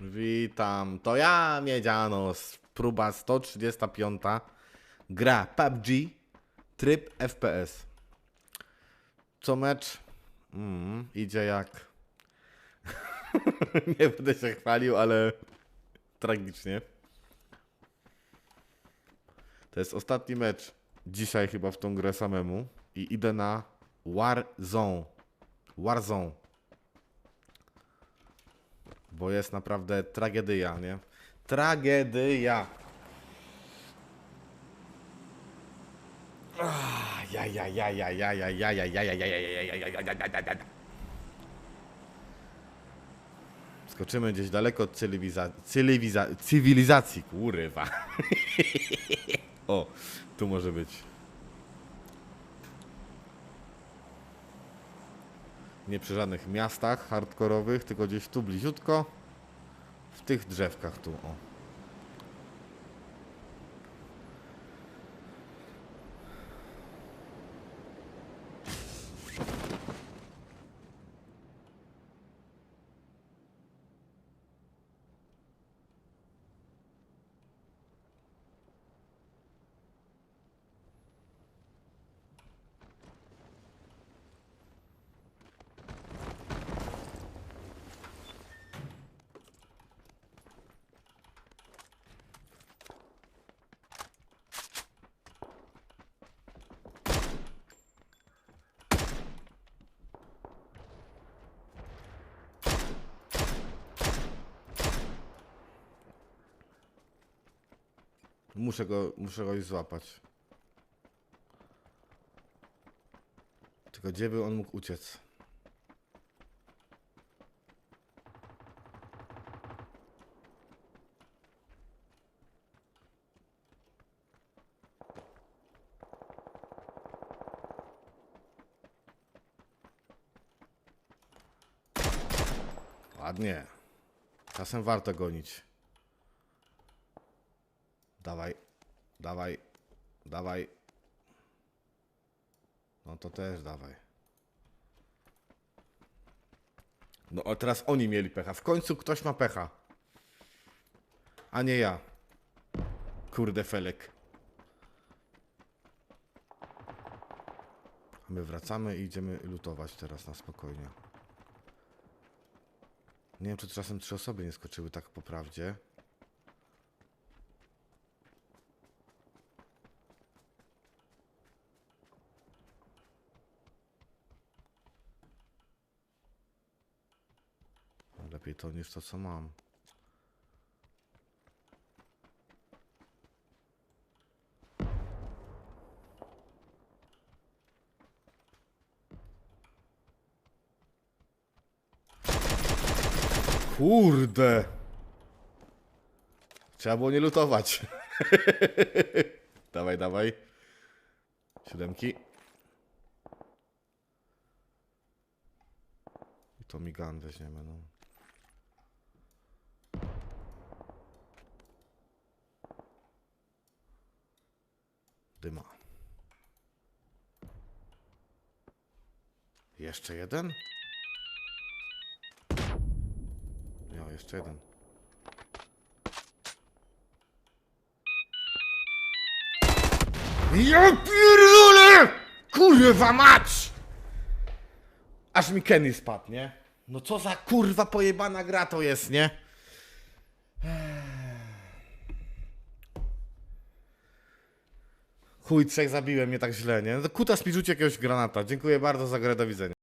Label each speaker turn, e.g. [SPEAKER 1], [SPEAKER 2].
[SPEAKER 1] Witam, to ja Miedzianos, próba 135, gra PUBG, tryb FPS. Co mecz? Mm, idzie jak... Nie będę się chwalił, ale tragicznie. To jest ostatni mecz dzisiaj chyba w tą grę samemu i idę na Warzone. Warzone. Bo jest naprawdę tragedia, nie? Tragedia. Ah. Skoczymy gdzieś daleko od cywiliza- cywiliza- cywilizacji, kurwa. O, tu może być. Nie przy żadnych miastach hardkorowych, tylko gdzieś tu bliziutko. W tych drzewkach tu, o. Muszę go, muszę go już złapać. Tylko gdzie by on mógł uciec? Ładnie. Czasem warto gonić. Dawaj, dawaj, dawaj. No to też dawaj. No a teraz oni mieli pecha. W końcu ktoś ma pecha. A nie ja. Kurde felek. A my wracamy i idziemy lutować teraz na spokojnie. Nie wiem, czy czasem trzy osoby nie skoczyły tak po prawdzie. Lepiej to niż to, co mam. Kurde! Trzeba było nie lutować. dawaj, dawaj. Siódemki. I to migan weźmiemy, no. Dyma. Jeszcze jeden? Ja, jeszcze jeden. Ja pierdolę! Kurwa mać! Aż mi Kenny spadł, nie? No co za kurwa pojebana gra to jest, nie? Chuj, trzech zabiłem, nie tak źle, nie? No to kutas mi rzuci jakiegoś granata. Dziękuję bardzo za grę, do widzenia.